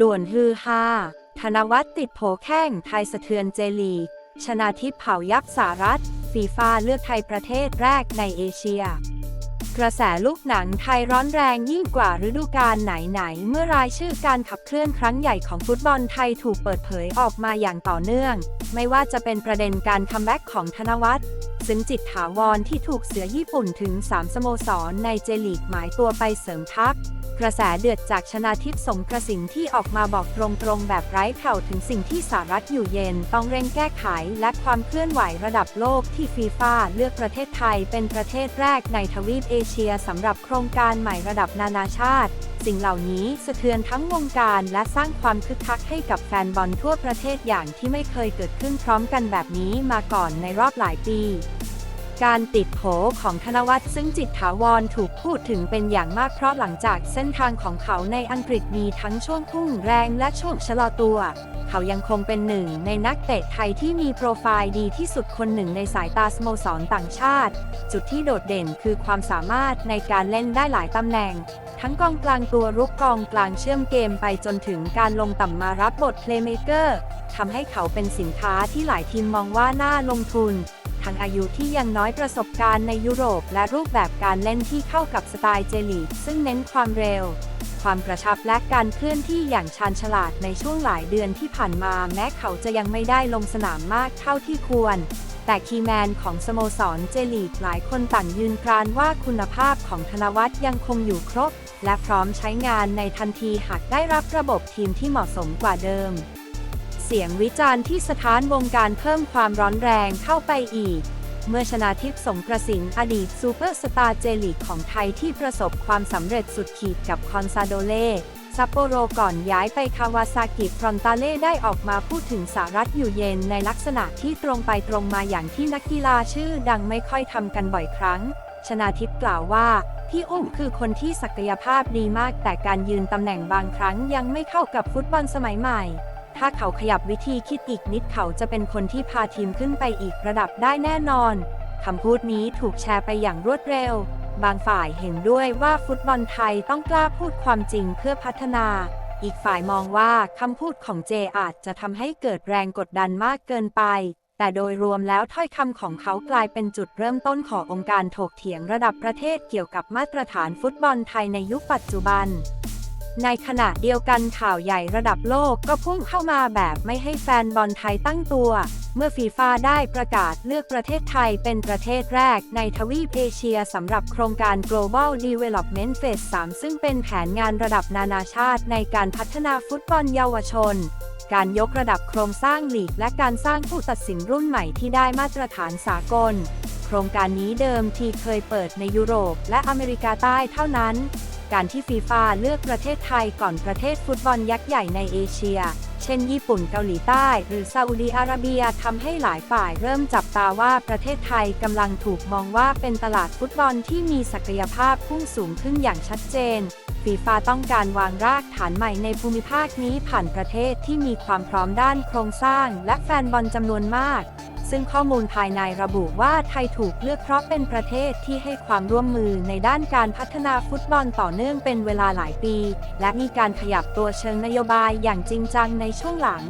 ด่วนฮือฮาธนวัฒน์ติดโผแข้งไทยสะเทือนเจลี ชนาทิพย์เผายับสหรัฐฟีฟ่าเลือกไทยประเทศแรกในเอเชีย กระแสลูกหนังไทยร้อนแรงยิ่งกว่าฤดูกาลไหนๆ เมื่อรายชื่อการขับเคลื่อนครั้งใหญ่ของฟุตบอลไทยถูกเปิดเผยออกมาอย่างต่อเนื่อง ไม่ว่าจะเป็นประเด็นการคัมแบ็กของธนวัฒน์ ซึ่งจิตถาวรที่ถูกเสือญี่ปุ่นถึง 3 สโมสรในเจลีกหมายตัวไปเสริมทัพ กระแสเดือดจากชนาทิพย์สงกระสินที่ออกมาบอกตรงๆ แบบไร้แผ่วถึงสิ่งที่สหรัฐอยู่เย็นต้องเร่งแก้ไขและความเคลื่อนไหวระดับโลกที่ฟีฟ่าเลือกประเทศไทยเป็นประเทศแรกในทวีปเอเชียสำหรับโครงการใหม่ระดับนานาชาติสิ่งเหล่านี้สะเทือนทั้งวงการและสร้างความคึกคักให้กับแฟนบอลทั่วประเทศอย่างที่ไม่เคยเกิดขึ้นพร้อมกันแบบนี้มาก่อนในรอบหลายปี การติดโผของธนวัฒน์ซึ่งจิตถาวรถูกพูดถึงเป็นอย่างมากเพราะหลังจากเส้นทางของเขาในอังกฤษมีทั้งช่วงพุ่งแรงและช่วงชะลอตัว เขายังคงเป็นหนึ่งในนักเตะไทยที่มีโปรไฟล์ดีที่สุดคนหนึ่งในสายตาสโมสรต่างชาติ จุดที่โดดเด่นคือความสามารถในการเล่นได้หลายตำแหน่ง ทั้งกองกลางตัวรุกกองกลางเชื่อมเกมไปจนถึงการลงต่ำมารับบทเพลย์เมเกอร์ทำให้เขาเป็นสินค้าที่หลายทีมมองว่าน่าลงทุน ทั้งอายุที่ยังน้อยประสบการณ์ในยุโรป และรูปแบบการเล่นที่เข้ากับสไตล์เจลีกซึ่งเน้นความเร็ว ความกระชับและการเคลื่อนที่อย่างชาญฉลาดในช่วงหลายเดือนที่ผ่านมา แม้เขาจะยังไม่ได้ลงสนามมากเท่าที่ควร แต่คีแมนของสโมสรเจลีกหลายคนต่างยืนกรานว่าคุณภาพของธนวัฒน์ยังคงอยู่ครบ และพร้อมใช้งานในทันทีหากได้รับระบบทีมที่เหมาะสมกว่าเดิม เสียงวิจารณ์ที่สถานวงการเพิ่มความร้อนแรงเข้าไปอีก เมื่อชนาทิพย์สงกระสินอดีตซูเปอร์สตาร์เจลีกของไทยที่ประสบความสำเร็จสุดขีดกับคอนซาโดเล่ซัปโปโรก่อนย้ายไปคาวาซากิฟรอนตาเล่ได้ออกมาพูดถึงสารัฐอยู่เย็นในลักษณะที่ตรงไปตรงมาอย่างที่นักกีฬาชื่อดังไม่ค่อยทำกันบ่อยครั้ง ชนาทิพย์กล่าวว่า พี่อุ้มคือคนที่ศักยภาพดีมากแต่การยืนตำแหน่งบางครั้งยังไม่เข้ากับฟุตบอลสมัยใหม่ ถ้าเขาขยับวิธีคิดอีกนิดเขาจะเป็นคนที่พาทีมขึ้นไปอีกระดับได้แน่นอนคำพูดนี้ถูกแชร์ไปอย่างรวดเร็ว บางฝ่ายเห็นด้วยว่าฟุตบอลไทยต้องกล้าพูดความจริงเพื่อพัฒนา อีกฝ่ายมองว่าคำพูดของเจอาจจะทำให้เกิดแรงกดดันมากเกินไป แต่โดยรวมแล้วถ้อยคำของเขากลายเป็นจุดเริ่มต้นขององค์การถกเถียงระดับประเทศเกี่ยวกับมาตรฐานฟุตบอลไทยในยุคปัจจุบัน ในขณะเดียวกันข่าวใหญ่ระดับโลกก็พุ่งเข้ามาแบบไม่ให้แฟนบอลไทยตั้งตัว เมื่อฟีฟ่าได้ประกาศเลือกประเทศไทยเป็นประเทศแรกในทวีปเอเชียสำหรับโครงการ Global Development Phase 3 ซึ่งเป็นแผนงานระดับนานาชาติในการพัฒนาฟุตบอลเยาวชน การยกระดับโครงสร้างลีก และการสร้างผู้ตัดสินรุ่นใหม่ที่ได้มาตรฐานสากล โครงการนี้เดิมที่เคยเปิดในยุโรปและอเมริกาใต้เท่านั้น การที่ฟีฟ่าเลือกประเทศไทยก่อนประเทศฟุตบอลยักษ์ใหญ่ในเอเชีย เช่น ญี่ปุ่นเกาหลีใต้ หรือซาอุดีอาระเบียทำให้หลายฝ่ายเริ่มจับตาว่าประเทศไทยกำลังถูกมองว่าเป็นตลาดฟุตบอลที่มีศักยภาพพุ่งสูงขึ้นอย่างชัดเจนฟีฟ่าต้องการวางรากฐานใหม่ในภูมิภาคนี้ผ่านประเทศที่มีความพร้อมด้านโครงสร้างและแฟนบอลจำนวนมาก ซึ่งข้อมูลภายในระบุว่าไทยถูกเลือกเพราะเป็นประเทศที่ให้ความร่วมมือในด้านการพัฒนาฟุตบอลต่อเนื่องเป็นเวลาหลายปี และมีการขยับตัวเชิงนโยบายอย่างจริงจังในช่วงหลัง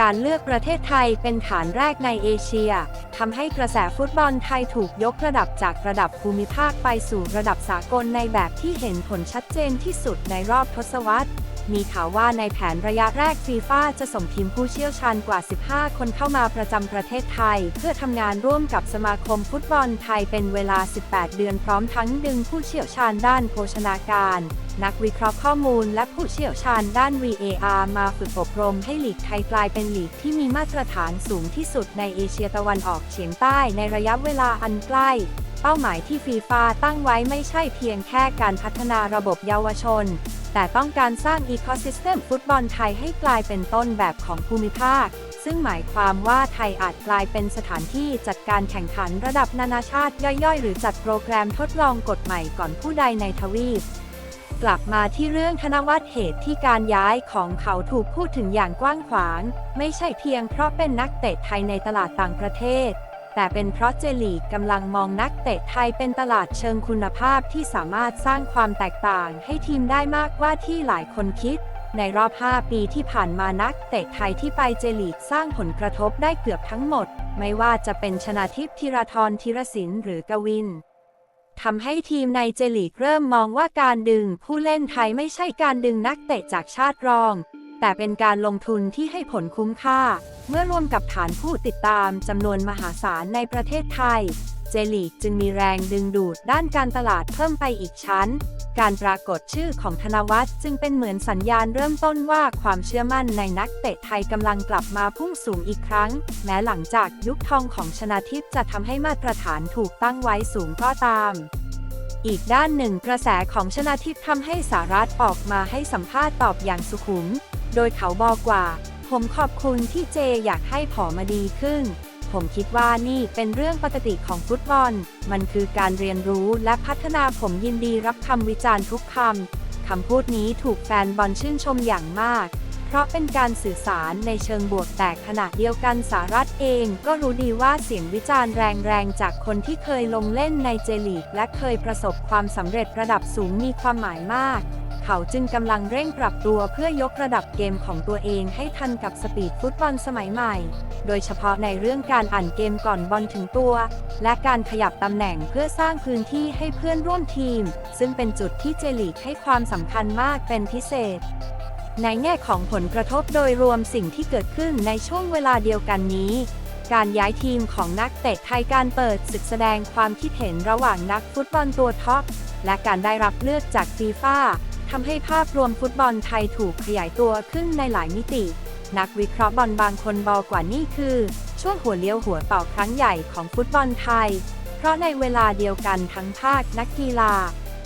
การเลือกประเทศไทยเป็นฐานแรกในเอเชีย ทำให้กระแสฟุตบอลไทยถูกยกระดับจากระดับภูมิภาคไปสู่ระดับสากลในแบบที่เห็นผลชัดเจนที่สุดในรอบทศวรรษ มีข่าวว่าในแผนระยะแรกฟีฟ่าจะส่งทีมผู้เชี่ยวชาญกว่า 15 คนเข้ามาประจำประเทศไทย เพื่อทำงานร่วมกับสมาคมฟุตบอลไทยเป็นเวลา 18 เดือนพร้อมทั้งดึงผู้เชี่ยวชาญด้านโภชนาการ นักวิเคราะห์ข้อมูลและผู้เชี่ยวชาญด้าน VAR มาฝึกอบรมให้ลีกไทยกลายเป็นลีกที่มีมาตรฐานสูงที่สุดในเอเชียตะวันออกเฉียงใต้ในระยะเวลาอันใกล้เป้าหมายที่ฟีฟ่าตั้งไว้ไม่ใช่เพียงแค่การพัฒนาระบบเยาวชน แต่ต้องการสร้างอีโคซิสเต็มฟุตบอลไทยให้กลายเป็นต้นแบบของภูมิภาค ซึ่งหมายความว่าไทยอาจกลายเป็นสถานที่จัดการแข่งขันระดับนานาชาติย่อยๆ หรือจัดโปรแกรมทดลองกฎใหม่ก่อนผู้ใดในทวีปกลับมาที่เรื่องธนวัฒน์เหตุที่การย้ายของเขาถูกพูดถึงอย่างกว้างขวาง ไม่ใช่เพียงเพราะเป็นนักเตะไทยในตลาดต่างประเทศ แต่เป็นเพราะเจลีกกำลังมองนักเตะไทยเป็นตลาดเชิงคุณภาพที่สามารถสร้างความแตกต่างให้ทีมได้มากกว่าที่หลายคนคิด ในรอบ 5 ปีที่ผ่านมานักเตะไทยที่ไปเจลีกสร้างผลกระทบได้เกือบทั้งหมด ไม่ว่าจะเป็นชนาทิพย์ธีรทรธีรศิลหรือกวินทำให้ทีมในเจลีกเริ่มมองว่าการดึงผู้เล่นไทยไม่ใช่การดึงนักเตะจากชาติรอง แต่เป็นการลงทุนที่ให้ผลคุ้มค่า เมื่อรวมกับฐานผู้ติดตามจำนวนมหาศาลในประเทศไทย เจลีกจึงมีแรงดึงดูดด้านการตลาดเพิ่มไปอีกชั้น การปรากฏชื่อของธนวัฒน์จึงเป็นเหมือนสัญญาณเริ่มต้นว่าความเชื่อมั่นในนักเตะไทยกำลังกลับมาพุ่งสูงอีกครั้ง แม้หลังจากยุคทองของชนาทิพย์จะทำให้มาตรฐานถูกตั้งไว้สูงก็ตามอีกด้านหนึ่งกระแสของชนาทิพย์ทำให้สารัฐออกมาให้สัมภาษณ์ตอบอย่างสุขุม โดยเขาบอกว่า ผมขอบคุณที่เจอยากให้ผอมาดีขึ้น ผมคิดว่านี่เป็นเรื่องปกติของฟุตบอล มันคือการเรียนรู้และพัฒนาผมยินดีรับคำวิจารณ์ทุกคำ คำพูดนี้ถูกแฟนบอลชื่นชมอย่างมากเพราะเป็นการสื่อสารในเชิงบวกแต่ขณะเดียวกันสารัฐเองก็รู้ดีว่าเสียงวิจารณ์แรงๆ จากคนที่เคยลงเล่นในเจลีกและเคยประสบความสำเร็จระดับสูงมีความหมายมาก เขาจึงกำลังเร่งปรับตัวเพื่อยกระดับเกมของตัวเองให้ทันกับสปีดฟุตบอลสมัยใหม่ โดยเฉพาะในเรื่องการอ่านเกมก่อนบอลถึงตัว และการขยับตำแหน่งเพื่อสร้างพื้นที่ให้เพื่อนร่วมทีม ซึ่งเป็นจุดที่เจลีกให้ความสำคัญมากเป็นพิเศษในแง่ของผลกระทบโดยรวมสิ่งที่เกิดขึ้นในช่วงเวลาเดียวกันนี้ การย้ายทีมของนักเตะไทยการเปิดศึกแสดงความคิดเห็นระหว่างนักฟุตบอลตัวท็อปและการได้รับเลือกจากฟีฟ่า ทำให้ภาพรวมฟุตบอลไทยถูกขยายตัวขึ้นในหลายมิติ นักวิเคราะห์บอลบางคนบอกว่านี่คือ ช่วงหัวเลี้ยวหัวต่อครั้งใหญ่ของฟุตบอลไทย เพราะในเวลาเดียวกันทั้งภาคนักกีฬา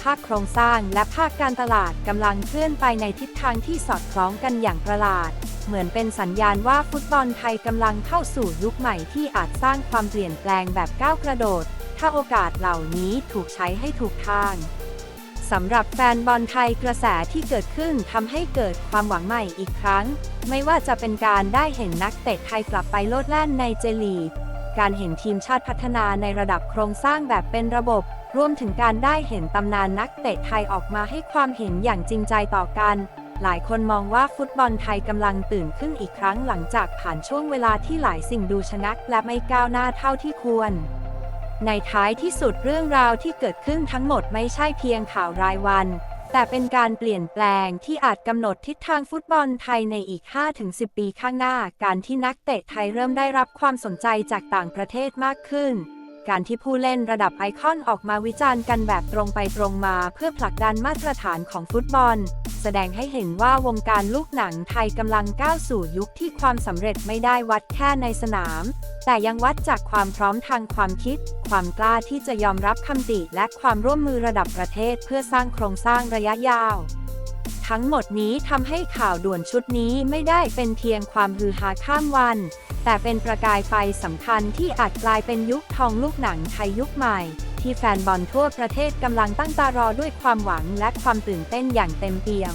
ภาคโครงสร้างและภาคการตลาดกำลังเคลื่อนไปในทิศทางที่สอดคล้องกันอย่างประหลาด เหมือนเป็นสัญญาณว่าฟุตบอลไทยกำลังเข้าสู่ยุคใหม่ที่อาจสร้างความเปลี่ยนแปลงแบบก้าวกระโดด ถ้าโอกาสเหล่านี้ถูกใช้ให้ถูกทาง สำหรับแฟนบอลไทยกระแสที่เกิดขึ้นทำให้เกิดความหวังใหม่อีกครั้ง ไม่ว่าจะเป็นการได้เห็นนักเตะไทยกลับไปโลดแล่นในเจลีการเห็นทีมชาติพัฒนาในระดับโครงสร้างแบบเป็นระบบ รวมถึงการได้เห็นตำนานนักเตะไทยออกมาให้ความเห็นอย่างจริงใจต่อกัน หลายคนมองว่าฟุตบอลไทยกำลังตื่นขึ้นอีกครั้งหลังจากผ่านช่วงเวลาที่หลายสิ่งดูชะงักและไม่ก้าวหน้าเท่าที่ควร ในท้ายที่สุดเรื่องราวที่เกิดขึ้นทั้งหมดไม่ใช่เพียงข่าวรายวัน แต่เป็นการเปลี่ยนแปลงที่อาจกำหนดทิศทางฟุตบอลไทยในอีก 5-10 ปีข้างหน้า การที่นักเตะไทยเริ่มได้รับความสนใจจากต่างประเทศมากขึ้น การที่ผู้เล่นระดับไอคอนออกมาวิจารณ์กันแบบตรงไปตรงมา เพื่อผลักดันมาตรฐานของฟุตบอล แสดงให้เห็นว่าวงการลูกหนังไทยกำลังก้าวสู่ยุคที่ความสำเร็จไม่ได้วัดแค่ในสนาม แต่ยังวัดจากความพร้อมทางความคิด ความกล้าที่จะยอมรับคำติและความร่วมมือระดับประเทศเพื่อสร้างโครงสร้างระยะยาว ทั้งหมดนี้ทำให้ข่าวด่วนชุดนี้ไม่ได้เป็นเพียงความฮือฮาข้ามวัน แต่เป็นประกายไฟสำคัญที่อาจกลายเป็นยุคทองลูกหนังไทยยุคใหม่ ที่แฟนบอลทั่วประเทศกำลังตั้งตารอด้วยความหวังและความตื่นเต้นอย่างเต็มเปี่ยม